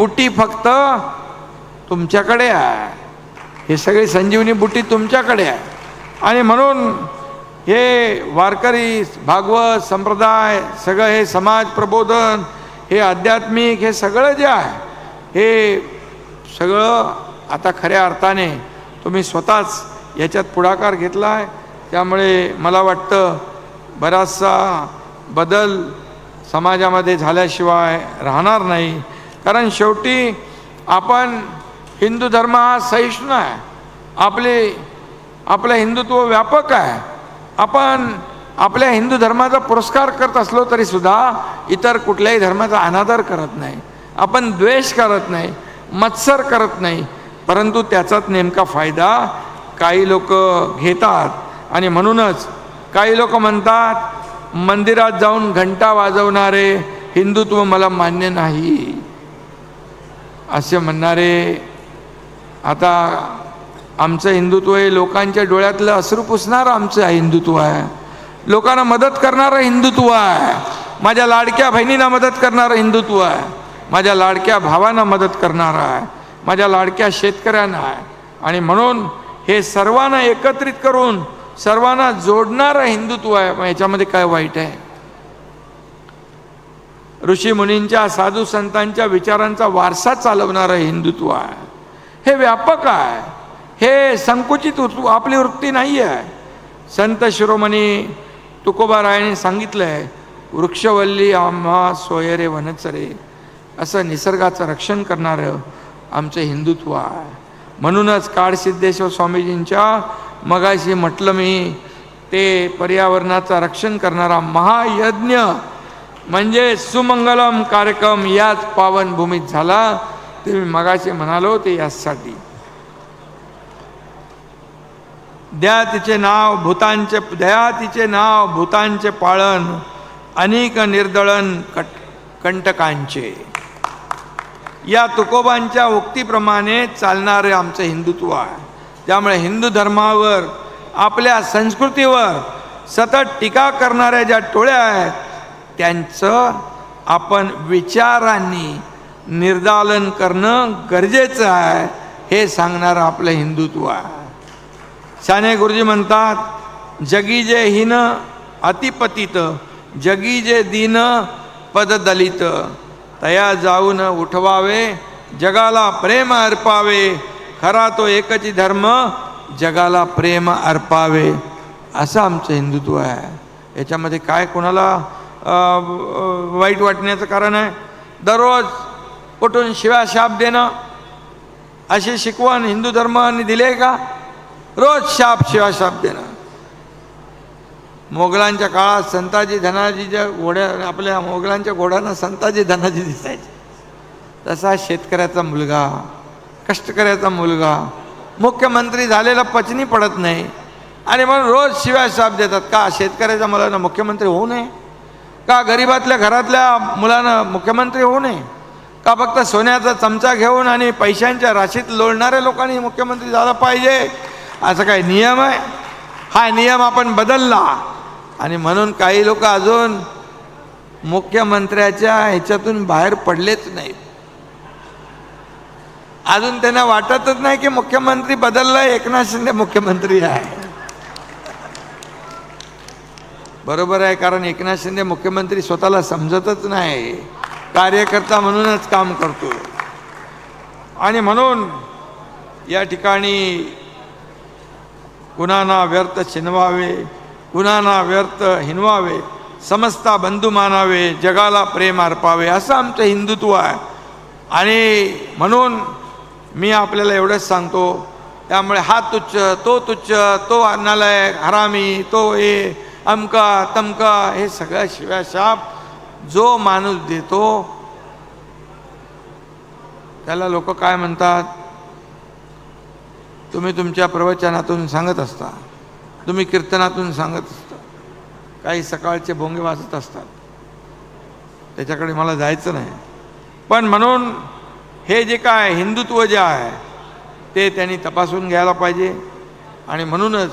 बुटी फक्त तुमच्याकडे आहे. हे सगळी संजीवनी बुटी तुमच्याकडे आहे. आणि म्हणून हे वारकरी भागवत संप्रदाय सगळं हे समाज प्रबोधन हे आध्यात्मिक हे सगळं जे आहे हे सगळं आता खऱ्या अर्थाने तुम्ही स्वतःच याच्यात पुढाकार घेतला आहे. त्यामुळे मला वाटतं बराचसा बदल समाजामध्ये झाल्याशिवाय राहणार नाही. कारण शेवटी आपण हिंदू धर्म हा सहिष्णू आहे. आपली आपलं हिंदुत्व व्यापक आहे. आपण आपल्या हिंदू धर्माचा पुरस्कार करत असलो तरी सुद्धा इतर कुठल्याही धर्माचा अनादर करत नाही. आपण द्वेष करत नाही मत्सर करत नाही. परंतु त्याचाच नेमका फायदा काही लोक घेतात आणि म्हणूनच काही लोक म्हणतात मंदिरात जाऊन घंटा वाजवणारे हिंदुत्व मला मान्य नाही. असे म्हणणारे आता आमचं हिंदुत्व हे लोकांच्या डोळ्यातलं अश्रू पुसणारं आमचं हिंदुत्व आहे. लोकांना मदत करणारं हिंदुत्व आहे. माझ्या लाडक्या बहिणींना मदत करणारं हिंदुत्व आहे. माझ्या लाडक्या भावांना मदत करणारं आहे. माझ्या लाडक्या शेतकऱ्यांना आहे. आणि म्हणून हे सर्वांना एकत्रित करून सर्वांना जोडणारं हिंदुत्व आहे. मग याच्यामध्ये काय वाईट आहे? ऋषीमुनींच्या साधू संतांच्या विचारांचा वारसा चालवणारं हिंदुत्व आहे. हे व्यापक आहे. हे संकुचित आपली वृत्ती नाही आहे संत शिरोमणी तुकोबारायांनी सांगितलं आहे वृक्षवल्ली आम्हा सोयरे वनचरे. असं निसर्गाचं रक्षण करणारं आमचं हिंदुत्व आहे. म्हणूनच काळसिद्धेश्वर स्वामीजींच्या मगाशी म्हटलं मी ते पर्यावरणाचं रक्षण करणारा महायज्ञ म्हणजे सुमंगलम कार्यक्रम याच पावनभूमीत झाला. ते मी मगाशी म्हणालो ते यासाठी द्या तिचे नाव भूतांचे द्या तिचे नाव भूतांचे पाळण अनेक निर्दळन कट कंटकांचे. या तुकोबांच्या उक्तीप्रमाणे चालणारे आमचं हिंदुत्व आहे. त्यामुळे हिंदू धर्मावर आपल्या संस्कृतीवर सतत टीका करणाऱ्या ज्या टोळ्या आहेत त्यांचं आपण विचारांनी निर्दालन करणं गरजेचं आहे हे सांगणारं आपलं हिंदुत्व आहे. साने गुरुजी म्हणतात जगी जे हिन अतिपतित जगी जे दीन पददलित तया जाऊन उठवावे जगाला प्रेम अर्पावे खरा तो एकच धर्म जगाला प्रेम अर्पावे असं आमचं हिंदुत्व आहे. याच्यामध्ये काय कोणाला वाईट वाटण्याचं कारण आहे. दररोज उठून शिव्या शाप देणं अशी शिकवण हिंदू धर्माने दिले का? रोज शाप शिवा शाप देणं. मोगलांच्या काळात संताजी धनाजीच्या घोड्या आपल्या मोगलांच्या घोड्यांना संताजी धनाजी दिसायचे. तसा शेतकऱ्याचा मुलगा कष्टकऱ्याचा मुलगा मुख्यमंत्री झालेला पचनी पडत नाही. आणि म्हणून रोज शिव्या शाप देतात. का? शेतकऱ्याच्या मुलांना मुख्यमंत्री होऊ नये. का गरिबातल्या घरातल्या मुलांना मुख्यमंत्री होऊ नये? का फक्त सोन्याचा चमचा घेऊन आणि पैशांच्या राशीत लोळणाऱ्या लोकांनी मुख्यमंत्री झाला पाहिजे? असं काही नियम आहे? हा नियम आपण बदलला. आणि म्हणून काही लोक अजून मुख्यमंत्र्याच्या ह्याच्यातून बाहेर पडलेच नाहीत. अजून त्यांना वाटतच नाही की मुख्यमंत्री बदलला एकनाथ शिंदे मुख्यमंत्री आहे. बरोबर आहे कारण एकनाथ शिंदे मुख्यमंत्री स्वतःला समजतच नाही. कार्यकर्ता म्हणूनच काम करतो. आणि म्हणून या ठिकाणी कुणाना व्यर्थ छिनवावे कुणाना व्यर्थ हिनवावे समस्ता बंधू मानावे जगाला प्रेम अर्पावे असं आमचं हिंदुत्व आहे. आणि म्हणून मी आपल्याला एवढंच सांगतो त्यामुळे हा तुच्छ तो तुच्छ तो अन्नालय हरामी तो हे अमका तमका हे सगळं शिव्या शाप. जो माणूस देतो त्याला लोक काय म्हणतात? तुम्ही तुमच्या प्रवचनातून सांगत असता. तुम्ही कीर्तनातून सांगत असता. काही सकाळचे भोंगे वाजत असतात. त्याच्याकडे मला जायचं नाही. पण म्हणून हे जे काय हिंदुत्व जे आहे ते त्यांनी तपासून घ्यायला पाहिजे. आणि म्हणूनच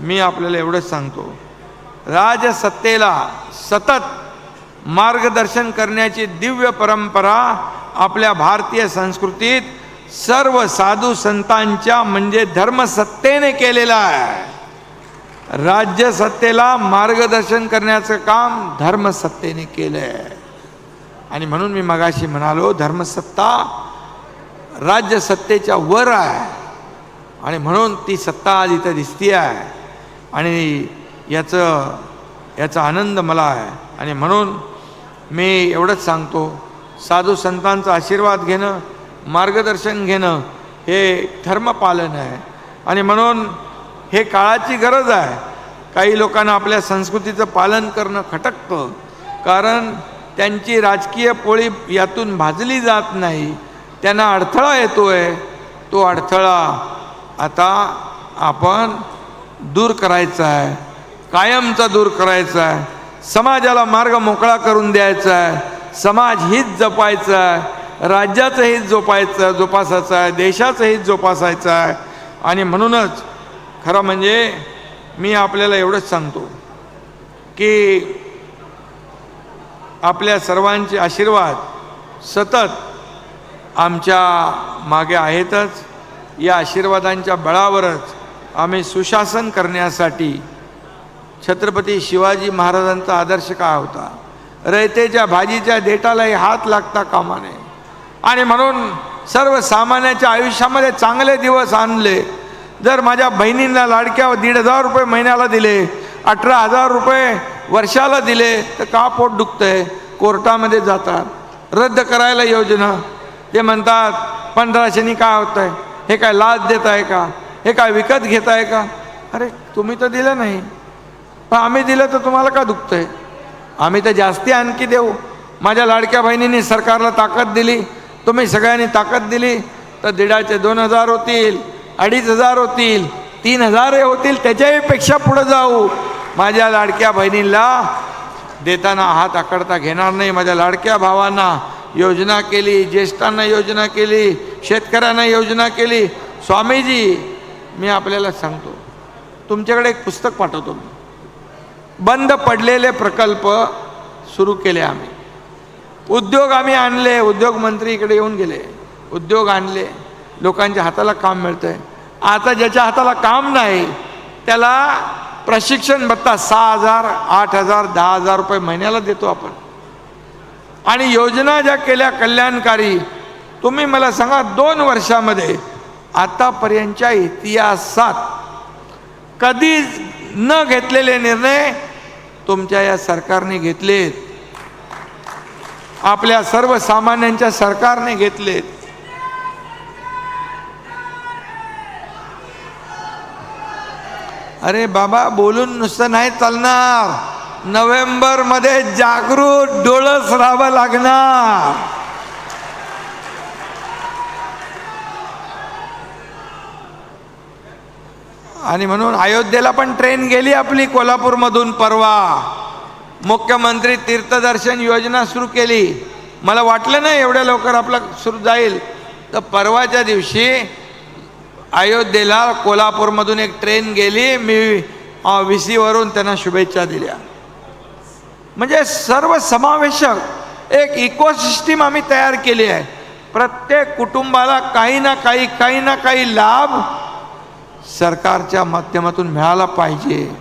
मी आपल्याला एवढंच सांगतो. राजसत्तेला सतत मार्गदर्शन करण्याची दिव्य परंपरा आपल्या भारतीय संस्कृतीत सर्व साधू संतांच्या म्हणजे धर्मसत्तेने केलेला आहे. राज्यसत्तेला मार्गदर्शन करण्याचं काम धर्मसत्तेने केलं आहे आणि म्हणून मी मगाशी म्हणालो धर्मसत्ता राज्यसत्तेच्या वर आहे. आणि म्हणून ती सत्ता आज इथं दिसती आहे आणि याचं याचा आनंद मला आहे. आणि म्हणून मी एवढंच सांगतो साधू संतांचा आशीर्वाद घेणं मार्गदर्शन घेणं हे धर्मपालन आहे. आणि म्हणून हे काळाची गरज आहे. काही लोकांना आपल्या संस्कृतीचं पालन करणं खटकतं. कारण त्यांची राजकीय पोळी यातून भाजली जात नाही. त्यांना अडथळा येतो आहे तो अडथळा आता आपण दूर करायचा आहे. कायमचा दूर करायचा आहे. समाजाला मार्ग मोकळा करून द्यायचा आहे. समाज हित जपायचं आहे. राज्याचं हित जोपायचं जोपासायचं आहे देशाचं हित जोपासायचं आहे. आणि म्हणूनच खरं म्हणजे मी आपल्याला एवढंच सांगतो की आपल्या सर्वांचे आशीर्वाद सतत आमच्या मागे आहेतच. या आशीर्वादांच्या बळावरच आम्ही सुशासन करण्यासाठी छत्रपती शिवाजी महाराजांचा आदर्श काय होता? रयतेच्या भाजीच्या देटालाही हात लागता कामा नये आणि म्हणून सर्वसामान्याच्या आयुष्यामध्ये चांगले दिवस आणले. जर माझ्या बहिणींना लाडक्या दीड हजार रुपये महिन्याला दिले अठरा हजार रुपये वर्षाला दिले तर का पोट दुखतंय? कोर्टामध्ये जातात. रद्द करायला योजना. ते म्हणतात पंधराशेनी काय होतं आहे हे काय लाच देत आहे का? हे काय विकत घेत आहे का? अरे तुम्ही तर दिलं नाही. पण आम्ही दिलं तर तुम्हाला का दुखतंय? आम्ही तर जास्ती आणखी देऊ. माझ्या लाडक्या बहिणींनी सरकारला ताकद दिली. तुम्ही सगळ्यांनी ताकद दिली. तर दीडाचे दोन हजार होतील अडीच हजार होतील तीन हजार हे होतील त्याच्याहीपेक्षा पुढं जाऊ. माझ्या लाडक्या बहिणीला देताना हात आकडता घेणार नाही. माझ्या लाडक्या भावांना योजना केली ज्येष्ठांना योजना केली शेतकऱ्यांना योजना केली. स्वामीजी मी आपल्याला सांगतो तुमच्याकडे एक पुस्तक पाठवतो मी. बंद पडलेले प्रकल्प सुरू केले आम्ही. उद्योग आम्ही आणले उद्योगमंत्री इकडे येऊन गेले. उद्योग आणले लोकांच्या हाताला काम मिळतंय. आता ज्याच्या हाताला काम नाही त्याला प्रशिक्षण भत्ता सहा हजार आठ हजार दहा हजार रुपये महिन्याला देतो आपण. आणि योजना ज्या केल्या कल्याणकारी तुम्ही मला सांगा दोन वर्षामध्ये आतापर्यंतच्या इतिहासात कधीच न घेतलेले निर्णय तुमच्या या सरकारने घेतलेत. आपल्या सर्वसामान्यांच्या सरकारने घेतलेत. अरे बाबा बोलून नुसतं नाही चालणार. नोव्हेंबरमध्ये जागृत डोळस राहावं लागणार. आणि म्हणून अयोध्येला पण ट्रेन गेली आपली कोल्हापूरमधून परवा. मुख्यमंत्री तीर्थदर्शन योजना सुरू केली. मला वाटलं नाही एवढ्या लवकर आपलं सुरू जाईल. तर परवाच्या दिवशी अयोध्येला कोल्हापूरमधून एक ट्रेन गेली. मी व्ही सीवरून त्यांना शुभेच्छा दिल्या. म्हणजे सर्व समावेशक एक इकोसिस्टीम आम्ही तयार केली आहे. प्रत्येक कुटुंबाला काही ना काही काही ना काही लाभ सरकारच्या माध्यमातून मिळाला पाहिजे.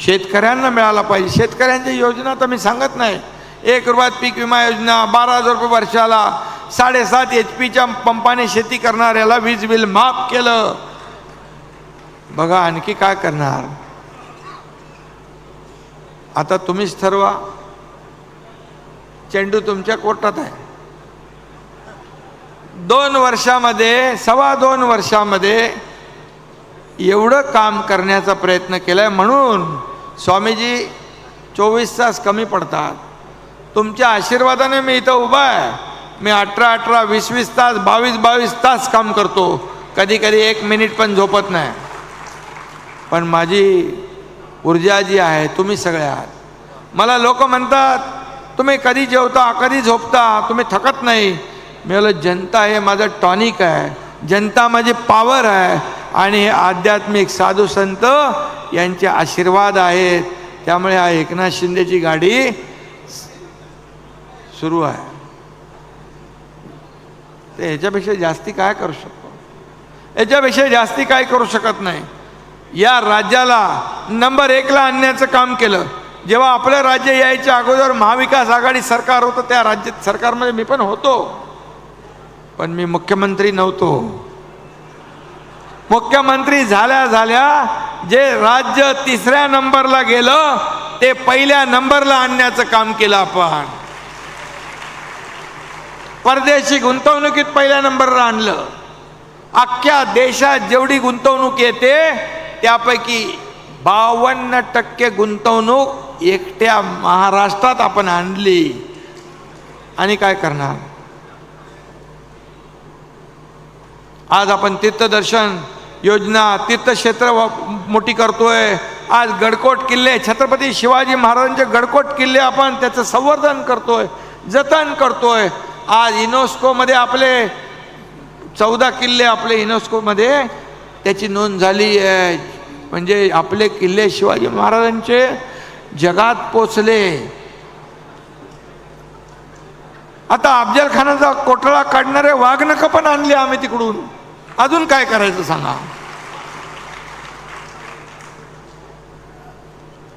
शेतकऱ्यांना मिळाला पाहिजे. शेतकऱ्यांच्या योजना तर मी सांगत नाही. एक रुपयात पीक विमा योजना बारा हजार रुपये वर्षाला साडेसात एच पीच्या पंपाने शेती करणाऱ्याला वीज बिल माफ केलं. बघा आणखी काय करणार. आता तुम्हीच ठरवा. चेंडू तुमच्या कोर्टात आहे. दोन वर्षामध्ये सव्वा दोन वर्षामध्ये एवढं काम करण्याचा प्रयत्न केला आहे म्हणून स्वामीजी चोवीस तास कमी पडतात. तुमच्या आशीर्वादाने मी इथं उभा आहे. मी अठरा अठरा वीस वीस तास बावीस बावीस तास काम करतो. कधी कधी एक मिनिट पण झोपत नाही. पण माझी ऊर्जा जी आहे तुम्ही सगळे आहात. मला लोक म्हणतात तुम्ही कधी जेवता कधी झोपता? तुम्ही थकत नाही. मी बोललो जनता हे माझं टॉनिक आहे. जनता माझी पॉवर आहे. आणि हे आध्यात्मिक साधू संत यांचे आशीर्वाद आहेत. त्यामुळे हा एकनाथ शिंदेची गाडी सुरू आहे. तर ह्याच्यापेक्षा जास्ती काय करू शकतो? याच्यापेक्षा जास्ती काय करू शकत नाही. या राज्याला नंबर एकला आणण्याचं काम केलं. जेव्हा आपलं राज्य यायच्या अगोदर महाविकास आघाडी सरकार होतं त्या राज्य सरकारमध्ये मी पण होतो. पण मी मुख्यमंत्री नव्हतो. मुख्यमंत्री झाल्या झाल्या जे राज्य तिसऱ्या नंबरला गेलं ते पहिल्या नंबरला आणण्याचं काम केलं आपण. परदेशी गुंतवणुकीत पहिल्या नंबरला आणलं. अख्ख्या देशात जेवढी गुंतवणूक येते त्यापैकी बावन्न टक्के गुंतवणूक एकट्या महाराष्ट्रात आपण आणली. आणि काय करणार? आज आपण तीर्थदर्शन योजना तीर्थक्षेत्र मोठी करतोय. आज गडकोट किल्ले छत्रपती शिवाजी महाराजांचे गडकोट किल्ले आपण त्याचं संवर्धन करतोय जतन करतोय. आज युनेस्कोमध्ये आपले चौदा किल्ले आपले युनेस्कोमध्ये त्याची नोंद झाली आहे. म्हणजे आपले किल्ले शिवाजी महाराजांचे जगात पोचले. आता अफजल खानाचा कोटळा काढणारे वाघनख पण आणले आम्ही तिकडून. अजून काय करायचं सांगा?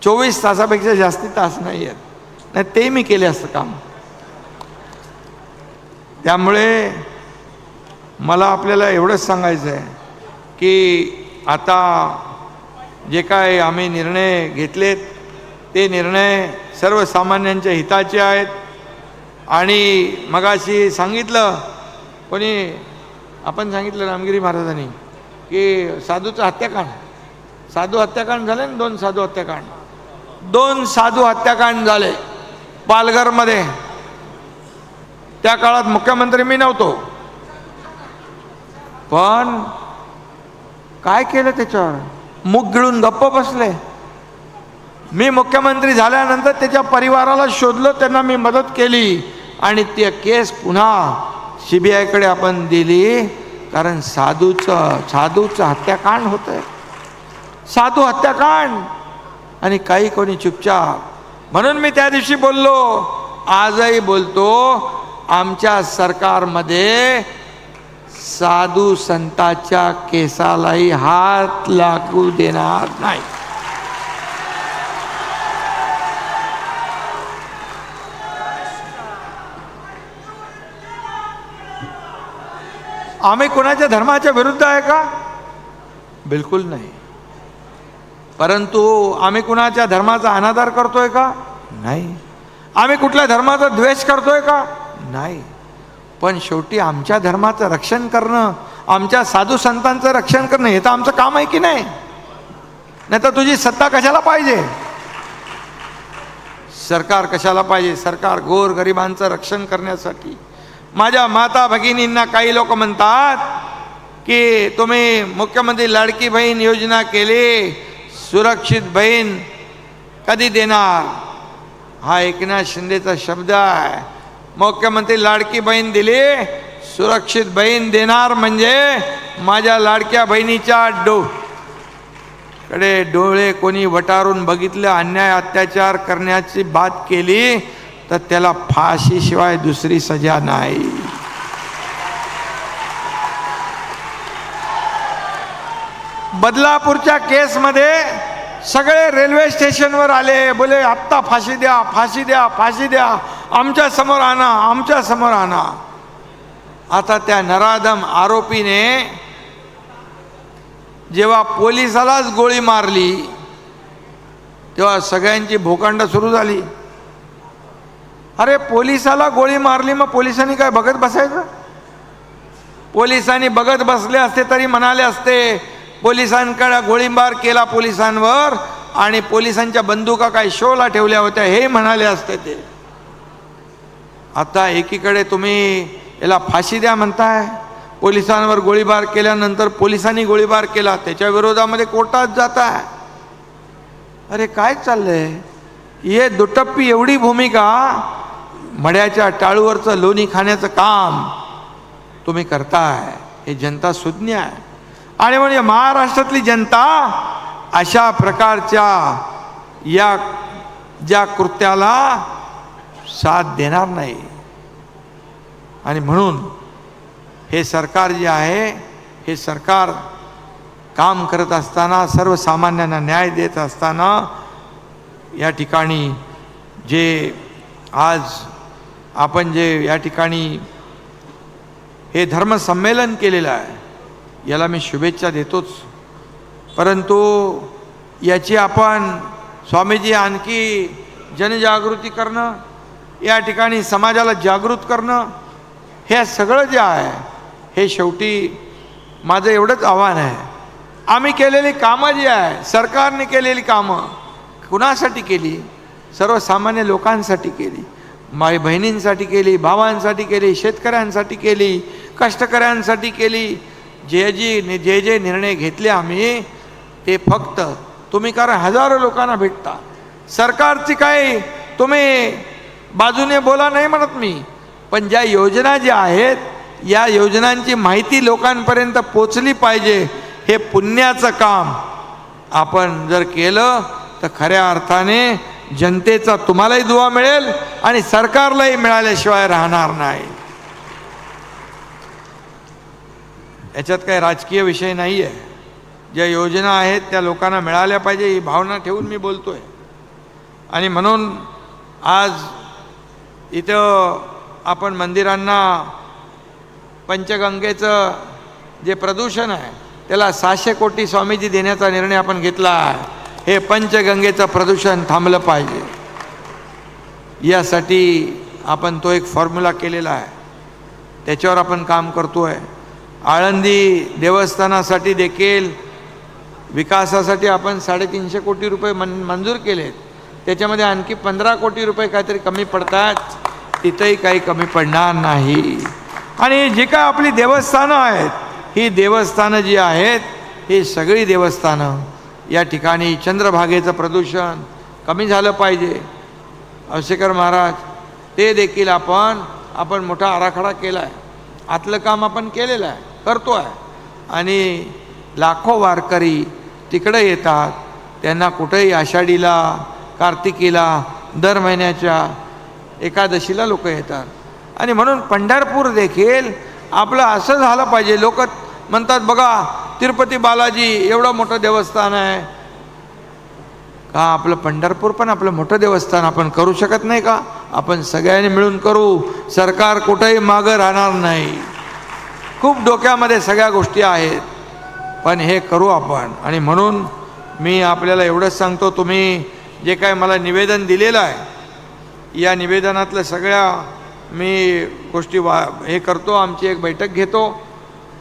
चोवीस तासापेक्षा जास्ती तास नाही आहेत नाही ते मी केले असतं काम. त्यामुळे मला आपल्याला एवढंच सांगायचं आहे की आता जे काय आम्ही निर्णय घेतलेत ते निर्णय सर्वसामान्यांच्या हिताचे आहेत. आणि मगाशी सांगितलं कोणी आपण सांगितलं रामगिरी महाराजांनी की साधूचं हत्याकांड. साधू हत्याकांड झाले ना दोन साधू हत्याकांड. दोन साधू हत्याकांड झाले. पालघरमध्ये. त्या काळात मुख्यमंत्री मी नव्हतो. पण काय केलं त्याच्यावर? मुख गिळून गप्प बसले. मी मुख्यमंत्री झाल्यानंतर त्याच्या परिवाराला शोधलं त्यांना मी मदत केली. आणि ते केस पुन्हा सी बी आयकडे आपण दिली कारण साधूचं साधूचं हत्याकांड होतंय. साधू हत्याकांड! आणि काही कोणी चुपचाप म्हणून मी त्या दिवशी बोललो आजही बोलतो आमच्या सरकारमध्ये साधू संताच्या केसालाही हात लागू देणार नाही. आम्ही कोणाच्या धर्माच्या विरुद्ध आहे का? बिलकुल नाही. परंतु आम्ही कुणाच्या धर्माचा अनादर करतोय का? नाही. आम्ही कुठल्या धर्माचा द्वेष करतोय का? नाही. पण शेवटी आमच्या धर्माचं रक्षण करणं आमच्या साधू संतांचं रक्षण करणं हे तर आमचं काम आहे की नाही? नाही तर तुझी सत्ता कशाला पाहिजे? सरकार कशाला पाहिजे? सरकार गोर गरिबांचं रक्षण करण्यासाठी. माझ्या माता भगिनींना काही लोक म्हणतात की तुम्ही मुख्यमंत्री लाडकी बहीण योजना केली सुरक्षित बहीण कधी देणार? हा एकनाथ शिंदेचा शब्द आहे. मुख्यमंत्री लाडकी बहीण दिली सुरक्षित बहीण देणार म्हणजे माझ्या लाडक्या बहिणीच्या डो कडे डोळे कोणी वटारून बघितलं अन्याय अत्याचार करण्याची बात केली तर त्याला फाशीशिवाय दुसरी सजा नाही. बदलापूरच्या केसमध्ये सगळे रेल्वे स्टेशनवर आले बोले आत्ता फाशी द्या फाशी द्या फाशी द्या. आमच्यासमोर आणा आमच्यासमोर आणा. आता त्या नराधम आरोपीने जेव्हा पोलिसालाच गोळी मारली तेव्हा सगळ्यांची भोकांड सुरू झाली. अरे पोलिसाला गोळी मारली मग पोलिसांनी काय बघत बसायचं? पोलिसांनी बघत बसले असते तरी म्हणाले असते पोलिसांकडे गोळीबार केला पोलिसांवर आणि पोलिसांच्या बंदुका काय शोला ठेवल्या होत्या हे म्हणाले असते ते. आता एकीकडे तुम्ही याला फाशी द्या म्हणताय. पोलिसांवर गोळीबार केल्यानंतर पोलिसांनी गोळीबार केला त्याच्या विरोधामध्ये कोर्टात जात आहे अरे काय चाललंय? ये दुटप्पी एवढी भूमिका मड्याच्या टाळूवरचं लोणी खाण्याचं काम तुम्ही करताय. हे जनता सुज्ञ आहे. आणि म्हणजे महाराष्ट्रातली जनता अशा प्रकारच्या या ज्या कृत्याला साथ देणार नाही. आणि म्हणून हे सरकार जे आहे हे सरकार काम करत असताना सर्वसामान्यांना न्याय देत असताना या ठिकाणी जे आज आपण जे या ठिकाणी हे धर्मसंमेलन केलेलं आहे याला मी शुभेच्छा देतोच. परंतु याची आपण स्वामीजी आणखी जनजागृती करणं या ठिकाणी समाजाला जागृत करणं हे सगळं जे आहे हे शेवटी माझं एवढंच आव्हान आहे. आम्ही केलेली कामं जी आहे सरकारने केलेली कामं कुणासाठी केली? सर्वसामान्य लोकांसाठी केली. माई बहिणींसाठी केली भावांसाठी केली शेतकऱ्यांसाठी केली कष्टकऱ्यांसाठी केली. जे जे जे जे निर्णय घेतले आम्ही ते फक्त तुम्ही कारण हजारो लोकांना भेटता. सरकारची काही तुम्ही बाजूने बोला नाही म्हणत मी पण ज्या योजना ज्या आहेत या योजनांची माहिती लोकांपर्यंत पोचली पाहिजे हे पुण्याचं काम आपण जर केलं तर खऱ्या अर्थाने जनतेचा तुम्हालाही दुवा मिळेल आणि सरकारलाही मिळाल्याशिवाय राहणार नाही. याच्यात काही राजकीय विषय नाही आहे ज्या योजना आहेत त्या लोकांना मिळाल्या पाहिजे ही भावना ठेवून मी बोलतोय. आणि म्हणून आज इथं आपण मंदिरांना पंचगंगेचं जे प्रदूषण आहे त्याला सहाशे कोटी स्वामीजी देण्याचा निर्णय आपण घेतला आहे. हे पंचगंगेचं प्रदूषण थांबलं पाहिजे. यासाठी आपण तो एक फॉर्म्युला केलेला आहे. त्याच्यावर आपण काम करतो आहे आळंदी देवस्थानासाठी देखील विकासासाठी आपण साडेतीनशे कोटी रुपये मन मंजूर केलेत. त्याच्यामध्ये आणखी पंधरा कोटी रुपये काहीतरी कमी पडतात. तिथंही काही कमी पडणार नाही. आणि जी काय आपली देवस्थानं आहेत ही देवस्थानं जी आहेत ही सगळी देवस्थानं या ठिकाणी चंद्रभागेचं प्रदूषण कमी झालं पाहिजे. अवशेकर महाराज ते देखील आपण आपण मोठा आराखडा केला आहे आतलं काम आपण केलेलं आहे करतो आहे आणि लाखो वारकरी तिकडे येतात. त्यांना कुठेही आषाढीला कार्तिकीला दर महिन्याच्या एकादशीला लोक येतात. आणि म्हणून पंढरपूर देखील आपलं असं झालं पाहिजे. लोक म्हणतात बघा तिरुपती बालाजी एवढं मोठं देवस्थान आहे. का आपलं पंढरपूर पण आपलं मोठं देवस्थान आपण करू शकत नाही का? आपण सगळ्यांनी मिळून करू. सरकार कुठंही मागं राहणार नाही. खूप डोक्यामध्ये सगळ्या गोष्टी आहेत. पण हे करू आपण. आणि म्हणून मी आपल्याला एवढंच सांगतो तुम्ही जे काय मला निवेदन दिलेलं आहे या निवेदनातल्या सगळ्या मी गोष्टी वा हे करतो आमची एक बैठक घेतो.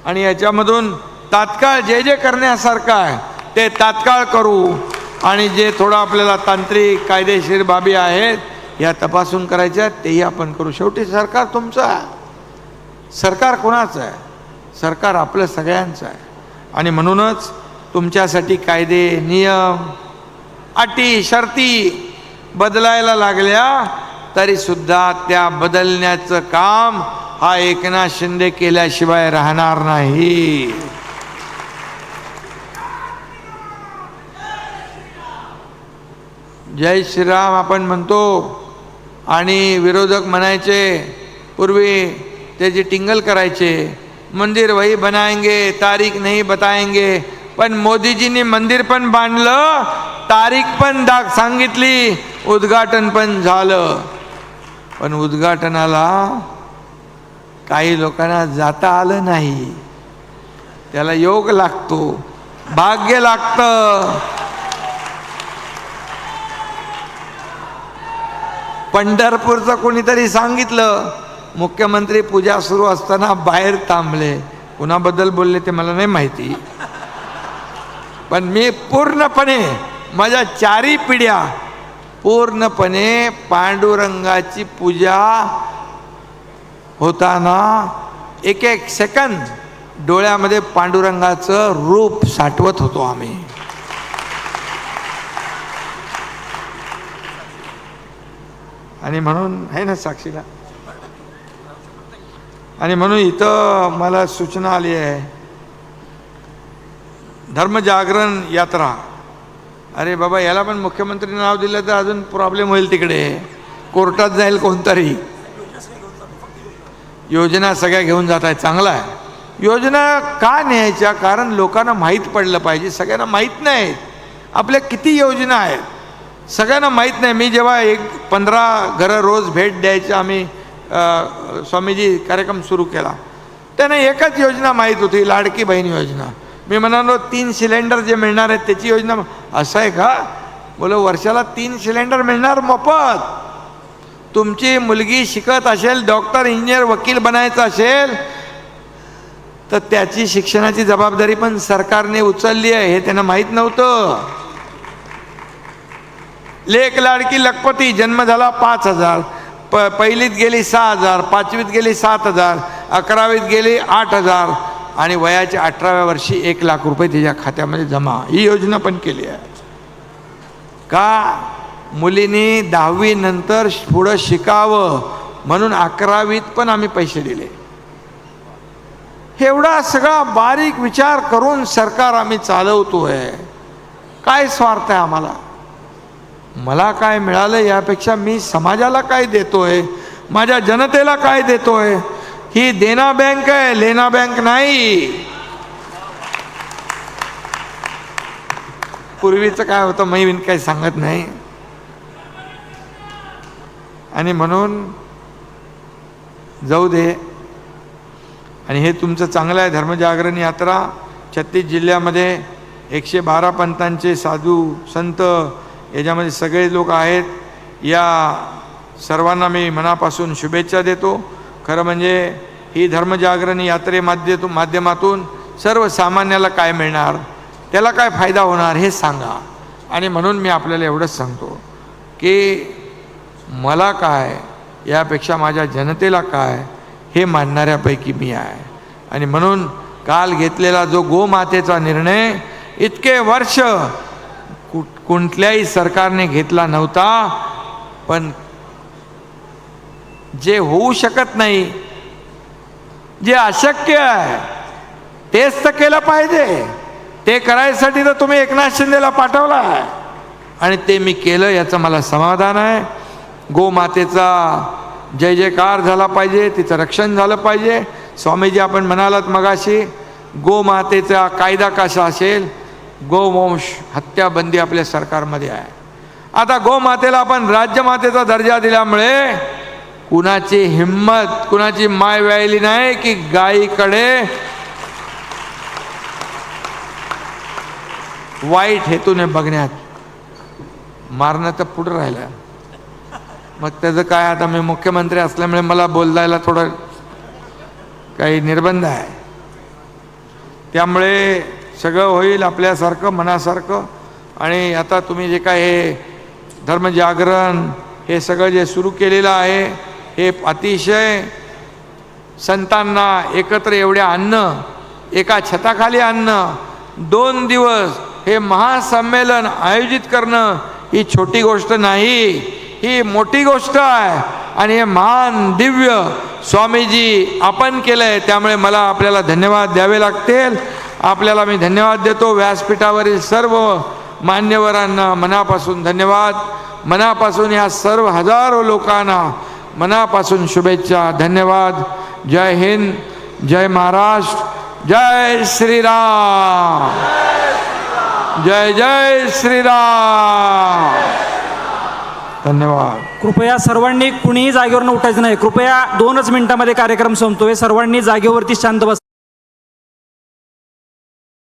आणि याच्यामधून तात्काळ जे जे करण्यासारखं आहे ते तात्काळ करू. आणि जे थोडं आपल्याला तांत्रिक कायदेशीर बाबी आहेत या तपासून करायच्या आहेत तेही आपण करू. शेवटी सरकार तुमचं आहे. सरकार कोणाचं आहे? सरकार आपलं सगळ्यांचं आहे. आणि म्हणूनच तुमच्यासाठी कायदे नियम अटी शर्ती बदलायला लागल्या तरीसुद्धा त्या बदलण्याचं काम हा एकनाथ शिंदे केल्याशिवाय राहणार नाही. जय श्रीराम आपण म्हणतो. आणि विरोधक म्हणायचे पूर्वी त्याची टिंगल करायचे मंदिर वही बनाएंगे तारीख नहीं बताएंगे पण मोदीजींनी मंदिर पण बांधलं तारीख पण दाग सांगितली उद्घाटन पण झालं. पण उद्घाटनाला काही लोकांना जाता आलं नाही. त्याला योग लागतो भाग्य लागतं. पंढरपूरचं कोणीतरी सांगितलं मुख्यमंत्री पूजा सुरू असताना बाहेर थांबले. कुणाबद्दल बोलले ते मला नाही माहिती. पण मी पूर्णपणे माझ्या चारी पिढ्या पूर्णपणे पांडुरंगाची पूजा होताना एक एक सेकंद डोळ्यामध्ये पांडुरंगाचं रूप साठवत होतो आम्ही. आणि म्हणून आहे ना साक्षीला. आणि म्हणून इथं मला सूचना आली आहे. धर्मजागरण यात्रा. अरे बाबा याला पण मुख्यमंत्री नाव दिलं तर अजून प्रॉब्लेम होईल तिकडे. कोर्टात जाईल कोणतरी. योजना सगळ्या घेऊन जात आहे चांगला आहे. योजना का न्यायच्या? कारण लोकांना माहीत पडलं पाहिजे. सगळ्यांना माहीत नाही आपल्या किती योजना आहेत? सगळ्यांना माहीत नाही. मी जेव्हा एक पंधरा घरं रोज भेट द्यायचं आम्ही स्वामीजी कार्यक्रम सुरू केला. त्यांना एकच योजना माहीत होती लाडकी बहीण योजना. मी म्हणालो तीन सिलेंडर जे मिळणार आहेत त्याची योजना असं आहे का? बोलो वर्षाला तीन सिलेंडर मिळणार मोफत. तुमची मुलगी शिकत असेल डॉक्टर इंजिनियर वकील बनायचं असेल तर त्याची शिक्षणाची जबाबदारी पण सरकारने उचलली आहे हे त्यांना माहीत नव्हतं. लेख लाडकी लखपती जन्म झाला पाच हजार. प पहिलीत गेली सहा हजार पाचवीत गेली सात हजार अकरावीत गेली आठ हजार आणि वयाच्या अठराव्या वर्षी एक लाख रुपये तिच्या खात्यामध्ये जमा. ही योजना पण केली आहे. का? मुलींनी दहावी नंतर पुढं शिकावं म्हणून अकरावीत पण आम्ही पैसे दिले. एवढा सगळा बारीक विचार करून सरकार आम्ही चालवतो आहे काय स्वार्थ आहे आम्हाला? मला काय मिळालं यापेक्षा मी समाजाला काय देतोय? माझ्या जनतेला काय देतोय? ही देना बँक आहे लेना बँक नाही. पूर्वीचं काय होतं मी काही सांगत नाही. आणि म्हणून जाऊ दे. आणि हे तुमचं चांगलं आहे धर्मजागरण यात्रा. छत्तीस जिल्ह्यामध्ये एकशे बारा पंथांचे साधू संत याच्यामध्ये सगळे लोक आहेत. या सर्वांना मी मनापासून शुभेच्छा देतो. खरं म्हणजे ही धर्मजागरण यात्रे माध्य माध्यमातून सर्वसामान्याला काय मिळणार त्याला काय फायदा होणार हे सांगा. आणि म्हणून मी आपल्याला एवढंच सांगतो की मला काय यापेक्षा माझ्या जनतेला काय हे मानणाऱ्यापैकी मी आहे. आणि म्हणून काल घेतलेला जो गोमातेचा निर्णय इतके वर्ष कुठ कोणत्याही सरकारने घेतला नव्हता पण जे होऊ शकत नाही जे अशक्य आहे तेच तर केलं पाहिजे. ते करायसाठी तर तुम्ही एकनाथ शिंदेला पाठवला आहे. आणि ते मी केलं याचं मला समाधान आहे. गोमातेचा जय जयकार झाला पाहिजे तिचं रक्षण झालं पाहिजे. स्वामीजी आपण म्हणालात मगाशी गोमातेचा कायदा कसा असेल गोवंश हत्याबंदी आपल्या सरकारमध्ये आहे. आता गोमातेला आपण राज्यमातेचा दर्जा दिल्यामुळे कुणाची हिंमत कुणाची माय व्यायली नाही की गायीकडे वाईट हेतूने बघण्यात. मारणं तर पुढं राहिलं. मग त्याचं काय आता मी मुख्यमंत्री असल्यामुळे मला बोलायला थोडं काही निर्बंध आहे. त्यामुळे सगळं होईल आपल्यासारखं मनासारखं. आणि आता तुम्ही जे काय हे धर्मजागरण हे सगळं जे सुरू केलेलं आहे हे अतिशय संतांना एकत्र एवढे आणणं एका छताखाली आणणं दोन दिवस हे महासंमेलन आयोजित करणं ही छोटी गोष्ट नाही. ही मोठी गोष्ट आहे. आणि हे महान दिव्य स्वामीजी आपण केलं आहे त्यामुळे मला आपल्याला धन्यवाद द्यावे लागतील. आपल्याला मी धन्यवाद देतो. व्यासपीठावरील सर्व मान्यवरांना मनापासून धन्यवाद. मनापासून या सर्व हजारो लोकांना मनापासून शुभेच्छा धन्यवाद. जय हिंद जय महाराष्ट्र जय श्रीराम. जय जय श्रीराम. धन्यवाद. कृपया सर्वांनी कुणीही जागेवर उठायचं नाही. कृपया दोनच मिनिटांमध्ये कार्यक्रम संपतोय. सर्वांनी जागेवरती शांत बस.